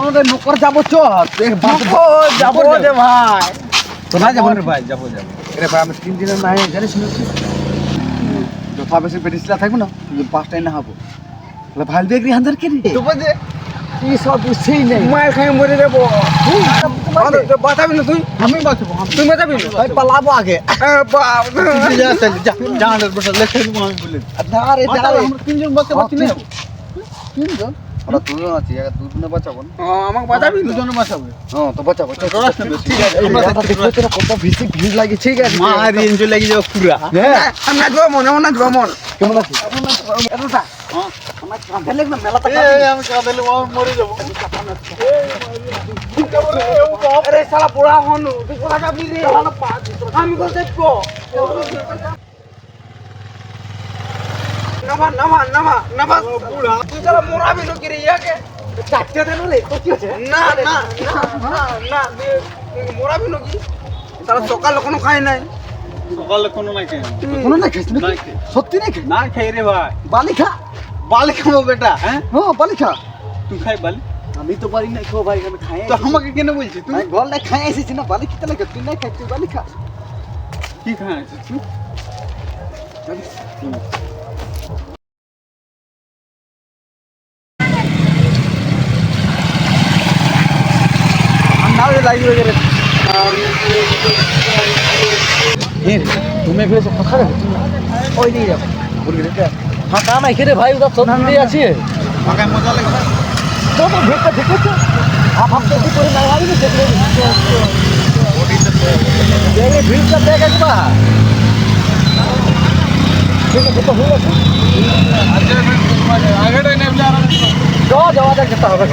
ওরে নকর যাব চ যাব যে ভাই কোথায় যাব রে ভাই যাব যাব রে ভাই আমি তিন দিনের নাই জানিস? যথা বেশি পেটিসলা থাকব না পাঁচটায় না হব তাহলে ভাই দেখবি হাজার কে রে তো বলছে কি সব বুঝছেই নেই মায়ের খাই মরে যাব। বাঁচাবি না তুই আমি বাঁচবো তুই বাঁচাবি ভাই পালাবো আগে যা লেখে দেবো আমি বলে রে রে আমরা তিনজন বাঁচতে পারছি না তিনজন আমরা দুজন আছি একা দুজনে বাঁচাবো না? আমাকে বাঁচাবি দুজনে বাঁচাবো। হ্যাঁ তো বাঁচাবো ঠিক আছে, আমরা কত বেশি ভিড় লাগে ঠিক আছে? মার এনজয় লাগি যাবে পুরা। হ্যাঁ। আমি নাচবো মন এমন নাচবো মন কেমন আমার না মেলাটা আমি কাঁদালে মরে যাব আরে শালা পোড়া হনু তুই কোথা যাবি রে আমি কোথা দেখব নামা নামা নামা নামা। বুড়া তুই শালা মোরাবি লোক রে ইয়াকে চাকতে দেন রে তো কি হচ্ছে? না না না না না মরাবি তারা সকালে কোনো খায় নাই। সকালে কোনো নাই খেয়ে। কোনো না খাইছ নাই সত্যি নাই খাই না খাই রে ভাই। বালি খা। বালি খাব বেটা হ্যাঁ? হ্যাঁ বালি খা। তুই খাই বালি? আমি তো পারি না খাও ভাই আমি খাই তো আমাকে কেন বলছিস তুই? গল না খাই এসেছি না বালি খেতে লাগে তুই নাই খাই তুই বালি খা। কি খাই আছিস এর তুমি ফেলে সব কথা রে ওই বলবি রে ফাঁকা নাই খেলে ভাই ওটা সব দিয়ে আছে আমাকে মজা লাগে না তো তো ভিড়টা করে না ঠিক আছে হয়ে গেছে আগেটাই নেবলে আর যাওয়া যাওয়া যাক যেতে হবে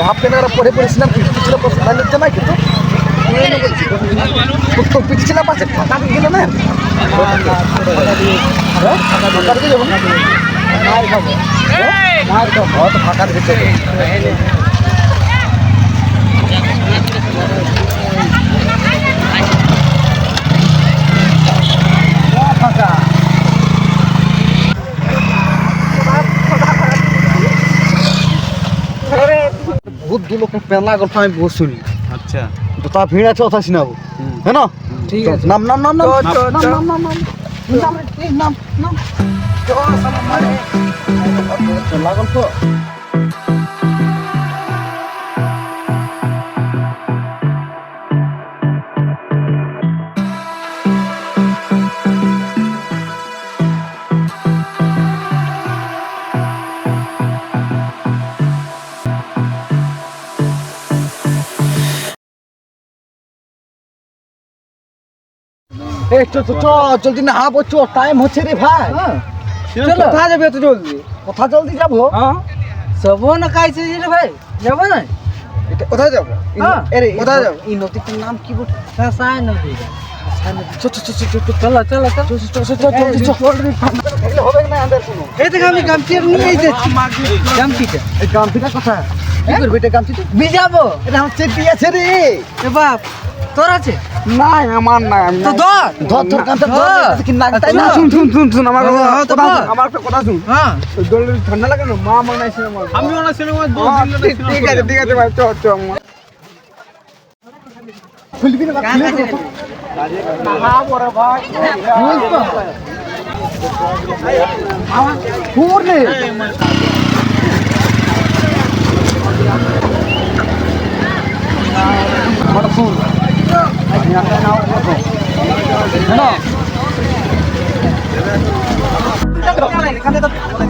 হাফ কেনারা পড়ে পড়েছিলাম বিটি ছিল নাই কিন্তু পাশে ফাঁকা দিয়ে গেল না না খাব হ্যাঁ? খাব হয়তো ফাঁকা দিয়ে বহুত দু লোকের পেলা গল্প আমি বসুনি আচ্ছা। তো তা ভিড় আছে কথা শোনাবো হ্যাঁ না? ঠিক আছে। নাম নাম নাম নাম। নাম। নাম নাম নাম। নাম নাম। নাম চলা এই চ চ চ জলদি না হাবো চ টাইম হচ্ছে রে ভাই চলো কোথায় যাবে এত জলদি কথা জলদি যাব হ্যাঁ সব না খাইছে রে ভাই যাব না এটা কোথায় যাব হ্যাঁ, এরে কোথায় যাব? এই নদীটার নাম কি বল সাই নদী চলো চলো চলো গামছিটা কোথায় কি করবে এটা গামছিটা ভিজাবো এটা আমার চেপি আছে রে বাপ তোর আছে? নাই আমার তো ধর। ধর। কি নাক তাই না? শুন, শুন শুন শুন আমার কথা আমার একটা কথা শুন। হ্যাঁ। ঠান্ডা লাগে না? মা মানাইছে আমার আমি ওনা সিনেমা ঠিক আছে ঠিক আছে ভাই চ চ খুলবি না খুলে দেবো হ্যাঁ বড় ভাই। খুল রে আমার না Hold